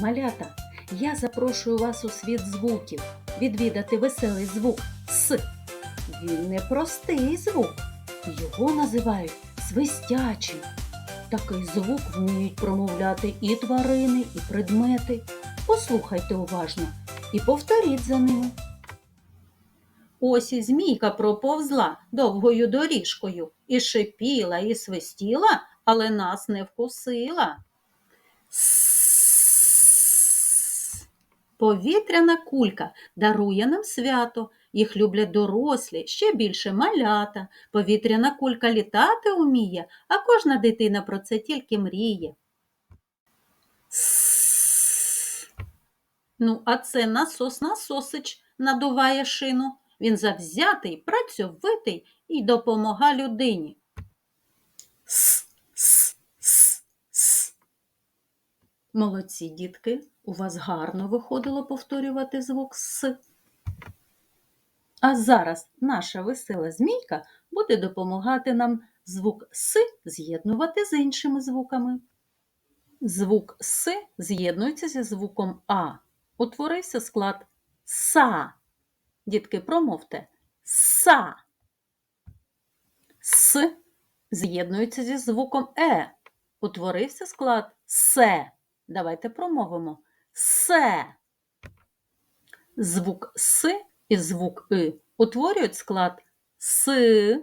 Малята, я запрошую вас у світ звуків відвідати веселий звук С. Він не простий звук. Його називають свистячим. Такий звук вміють промовляти і тварини, і предмети. Послухайте уважно і повторіть за ними. Ось і змійка проповзла довгою доріжкою і шипіла, і свистіла, але нас не вкусила. С. Повітряна кулька дарує нам свято. Їх люблять дорослі, ще більше малята. Повітряна кулька літати уміє, а кожна дитина про це тільки мріє. Ну, а це насос насосич надуває шину. Він завзятий, працьовитий і допомога людині. С, с. Молодці, дітки, у вас гарно виходило повторювати звук С. А зараз наша весела змійка буде допомагати нам звук С з'єднувати з іншими звуками. Звук С з'єднується зі звуком А. Утворився склад СА. Дітки, промовте СА. С з'єднується зі звуком Е. Утворився склад СЕ. Давайте промовимо СЕ. Звук С і звук И утворюють склад С.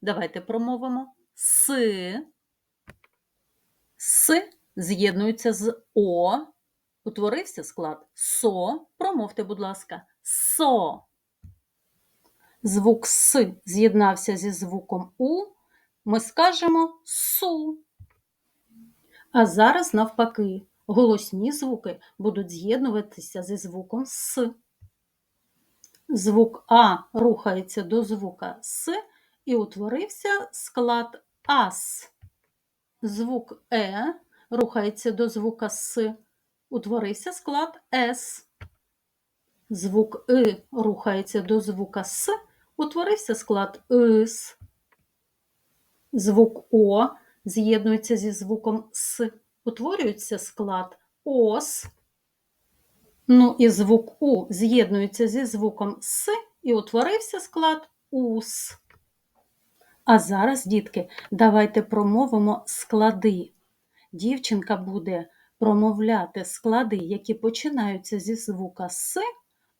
Давайте промовимо С. С з'єднується з О. Утворився склад СО. Промовте, будь ласка, СО. Звук С з'єднався зі звуком У. Ми скажемо СУ. А зараз навпаки, голосні звуки будуть з'єднуватися зі звуком С. Звук А рухається до звука С і утворився склад АС. Звук Е рухається до звука С, утворився склад С. Звук И рухається до звука С, утворився склад ИС. Звук О з'єднується зі звуком С, утворюється склад ОС. Ну і звук У з'єднується зі звуком С і утворився склад УС. А зараз, дітки, давайте промовимо склади. Дівчинка буде промовляти склади, які починаються зі звука С,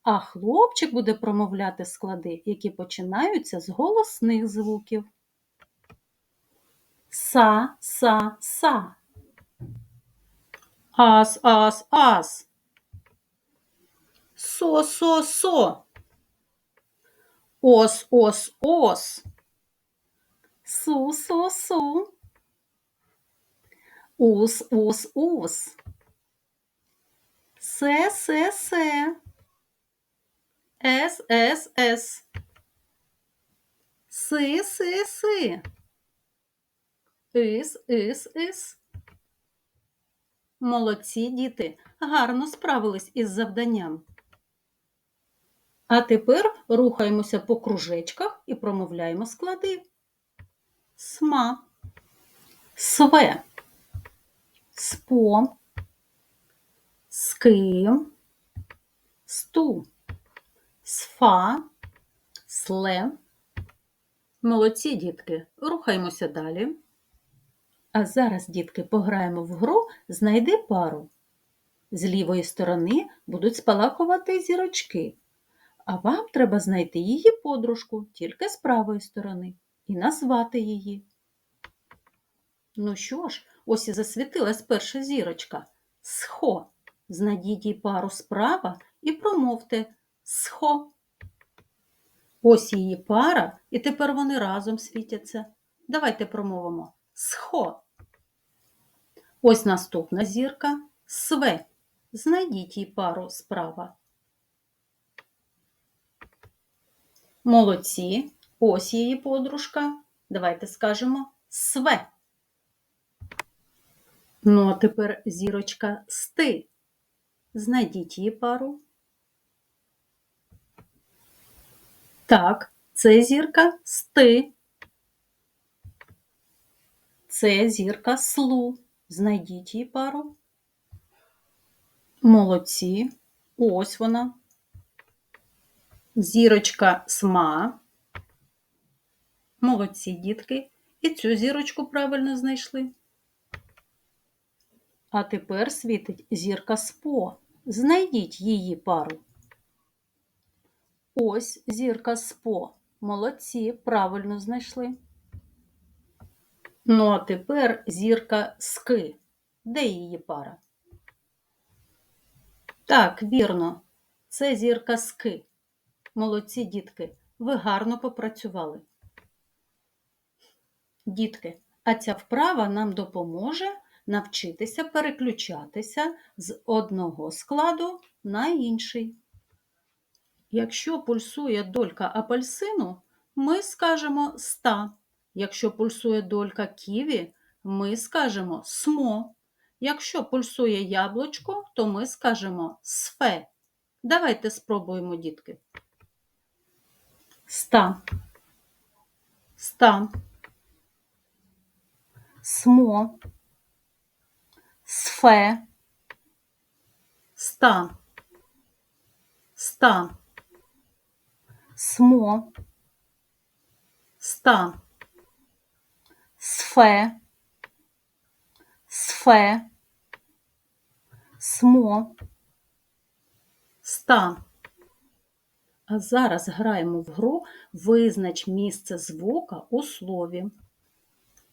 а хлопчик буде промовляти склади, які починаються з голосних звуків. Са, са, са. Ас, ас, ас. Со, со, со. Ос, ос, ос. Су, су, су. Ус, ус, ус. Се, се, се. С, С, С. Си, си, си. Ис, ис, ис. Молодці діти, гарно справились із завданням. А тепер рухаємося по кружечках і промовляємо склади. Сма, све, спо, ски, сту, сфа, сле. Молодці, дітки, рухаємося далі. А зараз, дітки, пограємо в гру Знайди пару. З лівої сторони будуть спалахувати зірочки, а вам треба знайти її подружку тільки з правої сторони і назвати її. Ну що ж, ось і засвітилась перша зірочка. Схо. Знайдіть їй пару справа і промовте схо. Ось її пара, і тепер вони разом світяться. Давайте промовимо схо. Ось наступна зірка све. Знайдіть їй пару справа. Молодці. Ось її подружка. Давайте скажемо све. Ну, а тепер зірочка сти. Знайдіть її пару. Так, це зірка сти. Це зірка слу. Знайдіть її пару. Молодці. Ось вона. Зірочка сма. Молодці, дітки. І цю зірочку правильно знайшли. А тепер світить зірка СПО. Знайдіть її пару. Ось зірка СПО. Молодці, правильно знайшли. Ну, а тепер зірка СКИ. Де її пара? Так, вірно. Це зірка СКИ. Молодці, дітки. Ви гарно попрацювали. Дітки, а ця вправа нам допоможе навчитися переключатися з одного складу на інший. Якщо пульсує долька апельсину, ми скажемо ста. Якщо пульсує долька ківі, ми скажемо смо. Якщо пульсує яблучко, то ми скажемо сфе. Давайте спробуємо, дітки. Ста. Ста. Смо. Сфе. Ста. Ста. Смо. Ста. Сфе. Сфе. Смо. Ста. А зараз граємо в гру Визнач місце звука у слові.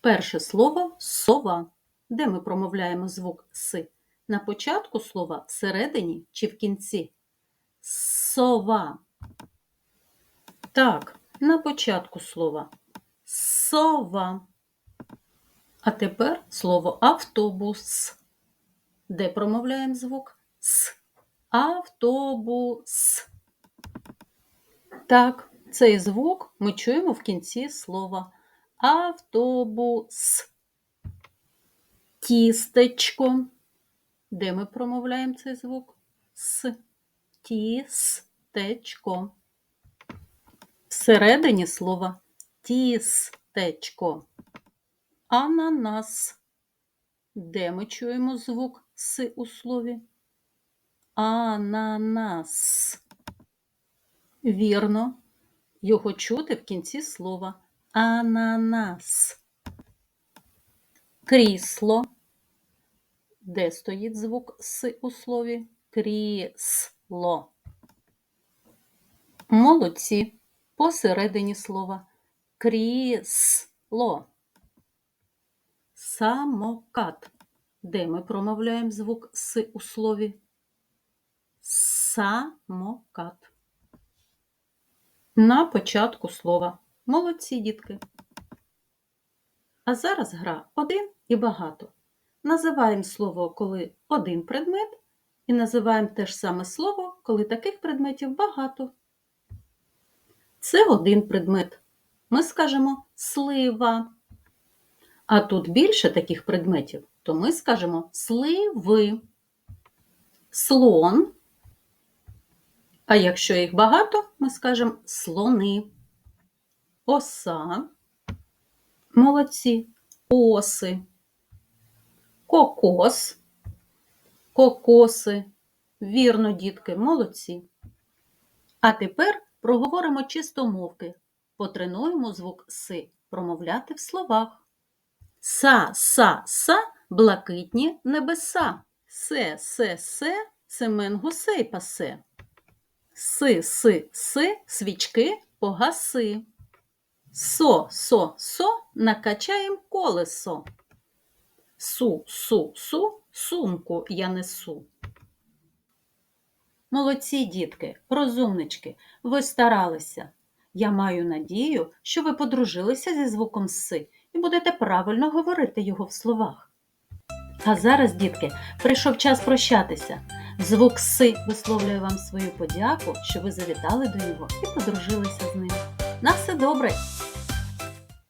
Перше слово сова. Де ми промовляємо звук С? На початку слова, всередині чи в кінці? Сова. Так, на початку слова сова. А тепер слово автобус. Де промовляємо звук С? Автобус. Так, цей звук ми чуємо в кінці слова автобус. Тістечко. Де ми промовляємо цей звук? С. Тістечко. Всередині слова тістечко. Ананас. Де ми чуємо звук С у слові? Ананас. Вірно. Його чути в кінці слова. Ананас. Крісло. Де стоїть звук С у слові? Крісло. Молодці. Посередині слова. Крісло. Самокат. Де ми промовляємо звук С у слові? Самокат. На початку слова. Молодці, дітки. А зараз гра один і багато. Називаємо слово, коли один предмет, і називаємо те ж саме слово, коли таких предметів багато. Це один предмет. Ми скажемо слива. А тут більше таких предметів, то ми скажемо сливи. Слон. А якщо їх багато, ми скажемо слони. Оса. Молодці. Оси. Кокос. Кокоси. Вірно, дітки, молодці. А тепер проговоримо чистомовки. Потренуємо звук С промовляти в словах. Са, са, са, блакитні небеса. Се, се, се, Семен гусей пасе. Си, си, си, свічки погаси. Со, со, со, накачаєм колесо. Су, су, су, сумку я несу. Молодці, дітки, розумнички, ви старалися. Я маю надію, що ви подружилися зі звуком Си і будете правильно говорити його в словах. А зараз, дітки, прийшов час прощатися. Звук Си висловлює вам свою подяку, що ви завітали до нього і подружилися з ним. На все добре!